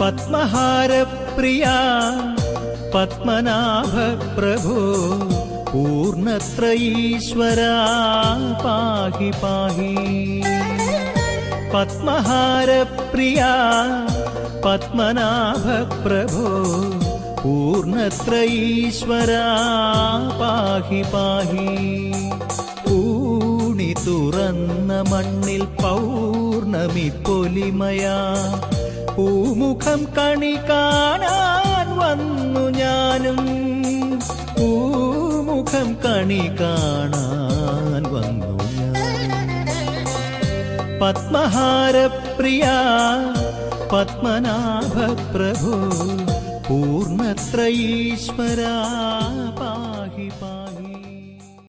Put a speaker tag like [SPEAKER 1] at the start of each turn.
[SPEAKER 1] പത്മഹാരപ്രിയ പത്മനാഭ പ്രഭോ പൂർണത്രയീശ്വര പാഹി പാഹി. പത്മഹാരപ്രിയ പത്മനാഭ പ്രഭോ പൂർണത്രയീശ്വര പാഹി പാഹി. ഊണി തുറന്ന മണ്ണിൽ പൗർണമി പൊലിമയാ പൂമുഖം കണി കാണാൻ വന്നു ഞാനും. പൂമുഖം കണി കാണാൻ വന്നു പത്മഹാരപ്രിയ പത്മനാഭ പ്രഭു പൂർണത്രയീശ്വര പാഹി ഈശ്വര